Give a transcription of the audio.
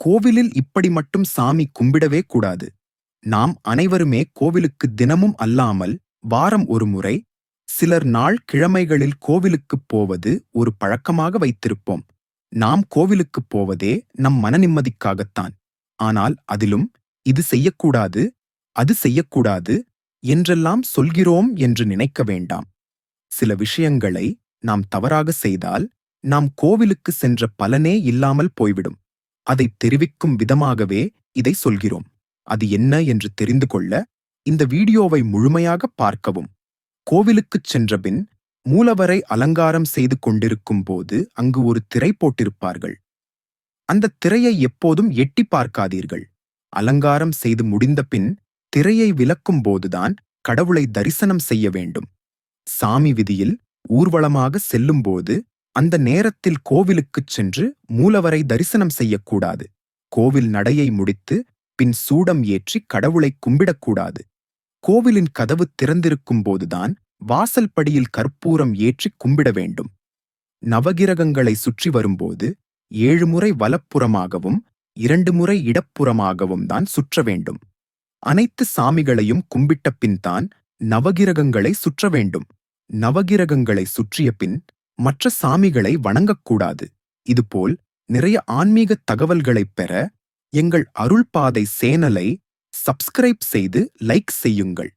கோவிலில் இப்படி மட்டும் சாமி கும்பிடவே கூடாது. நாம் அனைவருமே கோவிலுக்கு தினமும் அல்லாமல் வாரம் ஒரு முறை சிலர் நாள் கிழமைகளில் கோவிலுக்குப் போவது ஒரு பழக்கமாக வைத்திருப்போம். நாம் கோவிலுக்குப் போவதே நம் மன நிம்மதிக்காகத்தான். ஆனால் அதிலும் இது செய்யக்கூடாது அது செய்யக்கூடாது என்றெல்லாம் சொல்கிறோம் என்று நினைக்க வேண்டாம். சில விஷயங்களை நாம் தவறாக செய்தால் நாம் கோவிலுக்கு சென்ற பலனே இல்லாமல் போய்விடும். அதைத் தெரிவிக்கும் விதமாகவே இதை சொல்கிறோம். அது என்ன என்று தெரிந்து கொள்ள இந்த வீடியோவை முழுமையாக பார்க்கவும். கோவிலுக்குச் சென்றபின் மூலவரை அலங்காரம் செய்து கொண்டிருக்கும் போது அங்கு ஒரு திரை போட்டிருப்பார்கள். அந்த திரையை எப்போதும் எட்டி பார்க்காதீர்கள். அலங்காரம் செய்து முடிந்த பின் திரையை விலக்கும் போதுதான் கடவுளை தரிசனம் செய்ய வேண்டும். சாமி விதியில் ஊர்வலமாக செல்லும்போது அந்த நேரத்தில் கோவிலுக்குச் சென்று மூலவரை தரிசனம் செய்யக்கூடாது. கோவில் நடையை முடித்து பின் சூடம் ஏற்றி கடவுளை கும்பிடக்கூடாது. கோவிலின் கதவு திறந்திருக்கும் போதுதான் வாசல் படியில் கற்பூரம் ஏற்றி கும்பிட வேண்டும். நவகிரகங்களை சுற்றி வரும்போது ஏழு முறை வலப்புறமாகவும் இரண்டு முறை இடப்புறமாகவும் தான் சுற்ற வேண்டும். அனைத்து சாமிகளையும் கும்பிட்ட பின்தான் நவகிரகங்களை சுற்ற வேண்டும். நவகிரகங்களை சுற்றிய பின் மற்ற சாமிகளை வணங்கக்கூடாது. இதுபோல் நிறைய ஆன்மீக தகவல்களைப் பெற எங்கள் அருள்பாதை சேனலை சப்ஸ்கிரைப் செய்து லைக் செய்யுங்கள்.